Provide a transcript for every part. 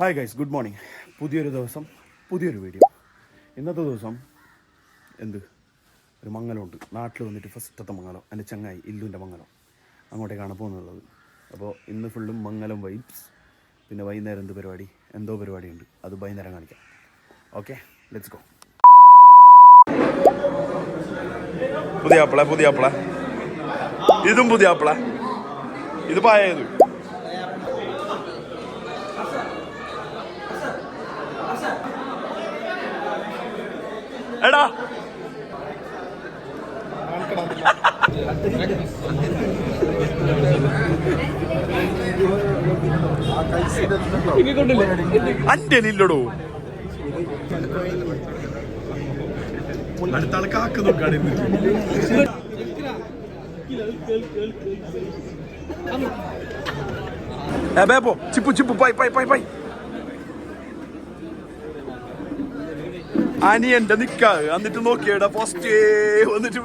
Hi guys good morning പുതിയൊരു ദിവസം പുതിയൊരു വീഡിയോ ഇന്നത്തെ ദിവസം എന്ത്? ഒരു മംഗലമുണ്ട്. നാട്ടിൽ വന്നിട്ട് ഫസ്റ്റത്തെ മംഗലം എന്റെ ചങ്ങായി ഇല്ലുവിന്റെ മംഗലം. അങ്ങോട്ടേക്കാണ് പോകുന്നുള്ളത്. അപ്പോൾ ഇന്ന് ഫുള്ളും മംഗലം വൈബ്സ് പിന്നെ വൈകുന്നേരം എന്ത് പരിപാടി? എന്തോ പരിപാടിയുണ്ട്. അത് വൈകുന്നേരം കാണിക്കാം. ഓക്കെ ലെറ്റ്സ് ഗോ പുതിയ ആപ്പിള പുതിയ ആപ്പിള ഇതും പുതിയ ആപ്പിള ഇത്. പായത് എടാ. അന്റെ ഇല്ലടോ അടുത്ത ആൾ കാക്ക നോക്കാണ് ചിപ്പു ചിപ്പു പൈ പൈ പൈ പൈ അനിയന്റെ നിക്കാ. എന്നിട്ട് നോക്കിയടാ ഫസ്റ്റ് വന്നിട്ട്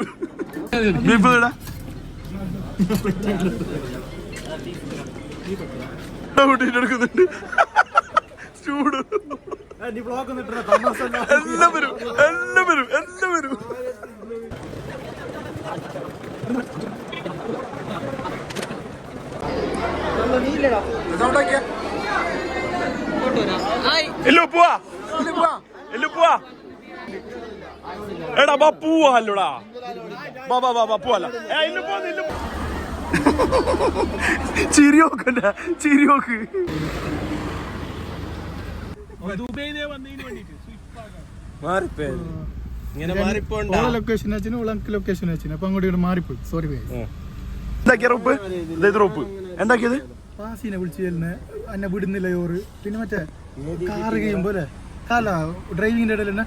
എടുക്കുന്നുണ്ട്. ചൂട്. പോവാ എല്ലോ പോവാ എടാ ബാ പോവാ അല്ലോടാ ബാ ബാ ബാ ബാ പോവല്ല. ഏ ഇല്ല പോന്ന് സ്വിഫ്റ്റ് ചിരിയോക്കണ്ട ചിരിയോക്ക്. ഇങ്ങനെ മാറിപ്പോണ്ട ഓ ലൊക്കേഷൻ വെച്ചിന് ഓ ലങ്ക് ലൊക്കേഷൻ വെച്ചിന്. അപ്പൊ അങ്ങോട്ട് ഇങ്ങോട്ട് മാറിപ്പോയി. സോറി ബൈ എന്താക്കിയ റോപ്പ്? ഇത് റോപ്പ്? എന്താക്കിയത്? പാസിനെ വിളിച്ചു ചെല്ലുന്ന. എന്നെ വിടുന്നില്ല ചോറ്. പിന്നെ മറ്റേ കാറ് കഴിയുമ്പോ അല്ലേ കാല ഡ്രൈവിങ്ങിന്റെ ഇടയിൽ തന്നെ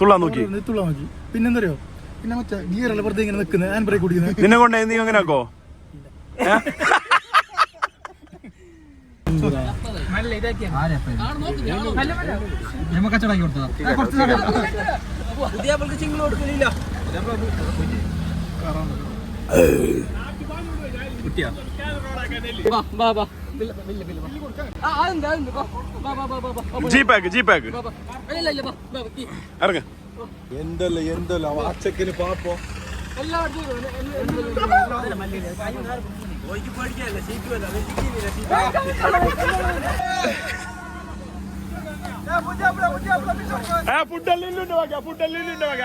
തുള്ളാൻ നോക്കി. നിർത്തുള്ള നോക്കി. പിന്നെ എന്തറിയോ പിന്നെ മറ്റേ ഗിയറല്ല വെറുതെ ഇങ്ങനെ നിൽക്കുന്നത് ഞാൻ ബ്രേക്ക് കുടിക്കുന്നത് നിന്നെ കൊണ്ട് നീ അങ്ങനെ ആക്കോ? കുട്ടിയാ. വാ വാ വാ ബില്ല ബില്ല ബില്ല വാ ആ അതെന്താ അതെന്താ വാ വാ വാ വാ വാ വാ വാ ജി പാക്ക് ജി പാക്ക് വാ വാ ഇല്ല ഇല്ല വാ വാ വാ ഈ ഇറങ്ങ എന്തല്ല എന്തല്ല വാച്ചക്കിന് പാപ്പോ ഫുഡെല്ലാം ഇല്ലുണ്ട് വാക്ക ഫുഡെല്ലാം ഇല്ലുണ്ട് വാക്ക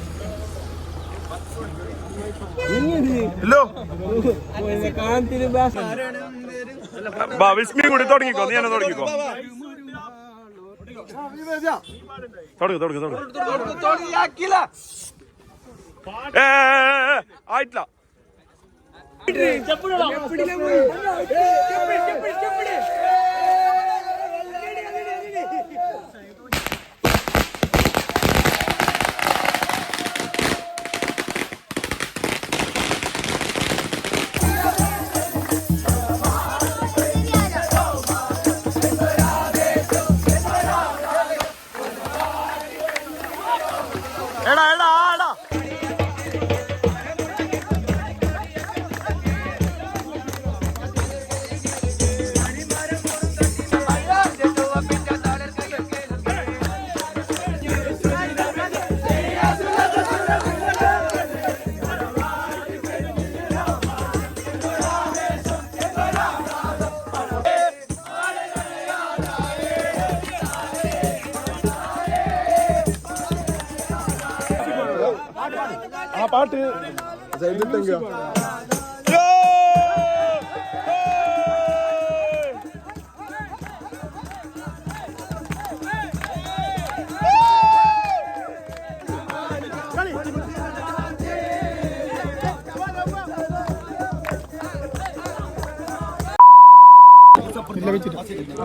വിസ്മി കൂടി തുടങ്ങിക്കോ നീ തന്നെ തുടങ്ങിക്കോ. തുടങ്ങ് തുടങ്ങ് തുടങ്ങ്. ഏ, ഏ, ഏ, ഏ, ആയിട്ടില്ല. എടാ ആ പാട്ട്. സൈഡിട്ടെങ്കോ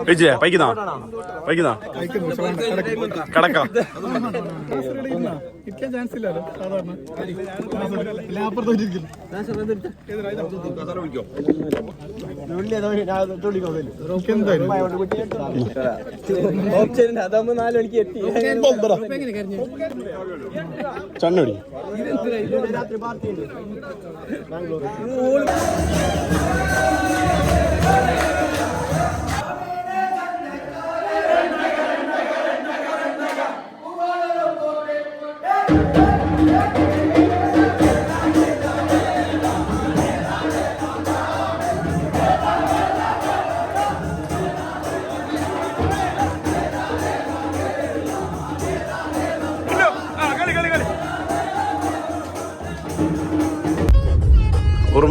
വിജയ പൈക്കുന്നാ? പൈക്കുന്നാ? കടക്കാം. ഇരിക്കാൻ ചാൻസ് ഇല്ലല്ലോ സാധാരണ. ഓപ്ഷൻ അതാകുമ്പോ നാല് മണിക്ക് എത്തി ചണ്ണടി ഉറുമി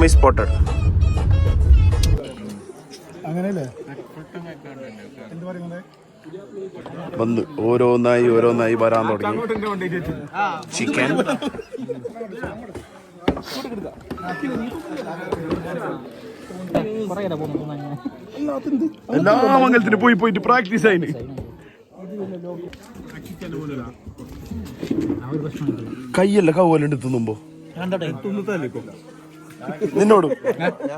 സ്പോട്ടഡ് വന്ന് ഓരോന്നായി ഓരോന്നായി വരാൻ തുടങ്ങി. ചിക്കൻ എല്ലാ മംഗലത്തിന് പോയി പോയിട്ട് പ്രാക്ടീസ് ആയിന്. കയ്യല്ല കവലുണ്ട് തിന്നുമ്പോ നിന്നോടും.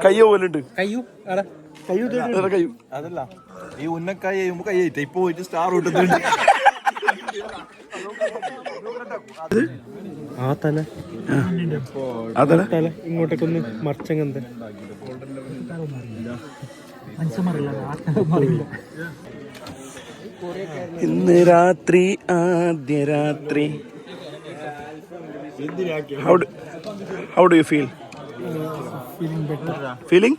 കയ്യോ പോലുണ്ട് കയ്യു? കയ്യു അതല്ല ഈ ഉന്നക്കായ ചെയ്യുമ്പോ കൈ ഇപ്പൊ പോയിട്ട് സ്റ്റാർ കിട്ടുന്നുണ്ട് ആ തല. അതല്ല തല. ഇങ്ങോട്ടേക്കൊന്ന് മറിച്ചങ്ങന്ത ഇന്ന് രാത്രി ആദ്യ രാത്രി. How do how do you feel feeling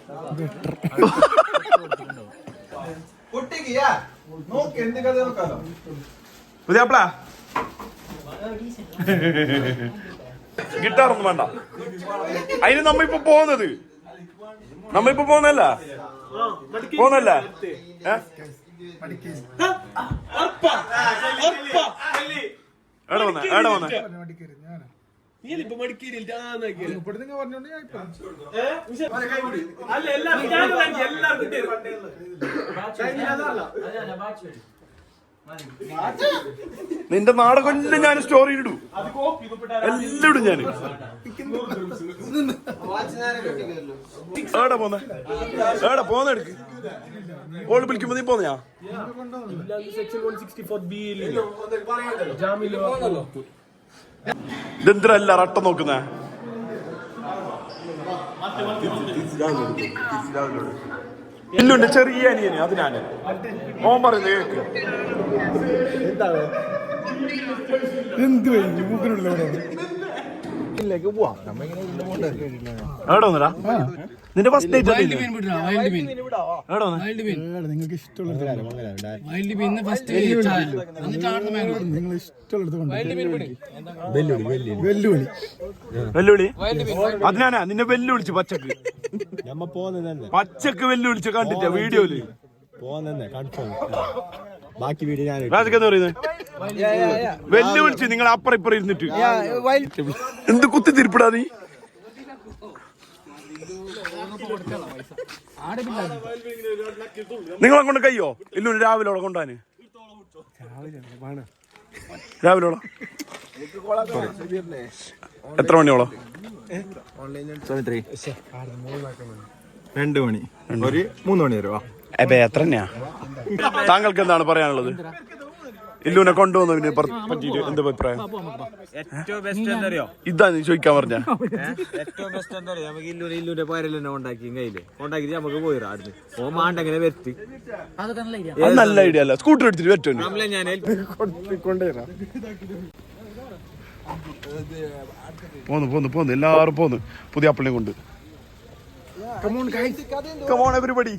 പുതിയാപ്പിള ഗിറ്റാർ ഒന്നും വേണ്ട. അതിന് നമ്മ ഇപ്പൊ പോകുന്നത് നമ്മ ഇപ്പൊ പോകുന്നല്ല പോകുന്നല്ല ഏ? എവിടെ വന്നേ? എവിടെ വന്നേ? നാടെ കൊണ്ട് പറഞ്ഞോണ്ട് ഞാൻ നിന്റെ നാടകം ഞാൻ സ്റ്റോറി ഇടൂ. എല്ലാം ഇടും ഞാൻ എവിടെ പോന്നെ. എവിടെ പോന്നെ എടുക്ക്. ഓൾ വിളിക്കുമ്പോ നീ പോന്ന ഞാൻ ഇതെന്തിനല്ല റട്ട നോക്കുന്ന? ചെറിയ അനിയന് അതിനാണ് ഓൻ പറയുന്നത് കേക്ക്. എന്ത് കഴിഞ്ഞു എവിടെ വന്നടാ? നിന്റെ ഫസ്റ്റ് ഡേറ്റ് നിങ്ങൾക്ക് ഇഷ്ടമുള്ള വെല്ലുവിളി. വെല്ലുവിളി അതിനാനാ? നിന്നെ വെല്ലുവിളിച്ചു പച്ചക്ക്. നമ്മ പോന്നെ പച്ചക്ക് വെല്ലുവിളിച്ച് കണ്ടിട്ടാ വീഡിയോയിൽ. പോന്നെ കൺഫേം ബാക്കി വീഡിയോ ഞാൻ പറയുന്നത് വെല്ലുവിളിച്ച് നിങ്ങൾ അപ്പുറം ഇപ്പുറം ഇരുന്നിട്ട്. എന്ത് കുത്തി തിരിപ്പിടാ നീ? നിങ്ങളെ കൊണ്ട് കയ്യോ? ഇല്ലു രാവിലെ അവിടെ കൊണ്ടാന് രാവിലെ? എത്ര മണിയോളം? രണ്ട് മണി. ഒരു മൂന്ന് മണി വരുവാ എത്ര തന്നെയാ താങ്കൾക്ക് എന്താണ് പറയാനുള്ളത്? ഇല്ലുവിനെ കൊണ്ടുവന്നു പറ്റിയിട്ട് എന്താ അഭിപ്രായം? ഏറ്റവും ബെസ്റ്റ് എന്താ അറിയോ ഇതാ നീ ചോദിക്കാൻ പറഞ്ഞ. ഏറ്റവും ബെസ്റ്റ് എന്താ അറിയോ നമുക്ക് ഇല്ലൂര് ഇല്ലൂന്റെ പേരെല്ലാം ഉണ്ടാക്കി കയ്യിൽ. ഉണ്ടാക്കി നമുക്ക് പോയിരാ അടുത്ത് ഓ മാണ്ടങ്ങനെ വരുത്തി. അത് നല്ല ഐഡിയ അല്ല. സ്കൂട്ടർ എടുത്തിട്ട് പറ്റുമോ നമ്മളെ ഞാൻ പോന്ന് പോന്ന് പോന്ന്. എല്ലാവരും പോന്ന്. പുതിയ അപ്പിളിനെ കൊണ്ട്. കമോൺ എവരിബഡി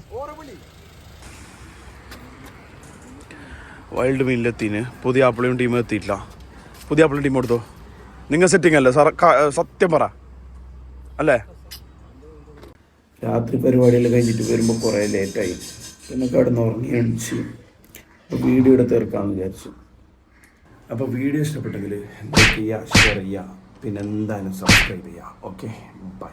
വൈൽഡ് മീനിലെത്തിന് പുതിയ ആപ്പിളിയും ടീമും എത്തിയിട്ടില്ല പുതിയ ആപ്പിളും ടീം കൊടുത്തോ നിങ്ങൾ സെറ്റിംഗ് അല്ലേ? സാർ സത്യം പറ. അല്ലേ? രാത്രി പരിപാടികൾ കഴിഞ്ഞിട്ട് വരുമ്പോൾ കുറേ ലേറ്റായി പിന്നെ കിടന്ന് ഉറങ്ങി അപ്പോൾ വീഡിയോ എടുത്ത് തീർക്കാമെന്ന് വിചാരിച്ചു. അപ്പോൾ വീഡിയോ ഇഷ്ടപ്പെട്ടെങ്കിൽ ലൈക്ക് ചെയ്യുക ഷെയർ ചെയ്യുക പിന്നെ എന്തായാലും സബ്സ്ക്രൈബ് ചെയ്യുക ഓക്കെ ബൈ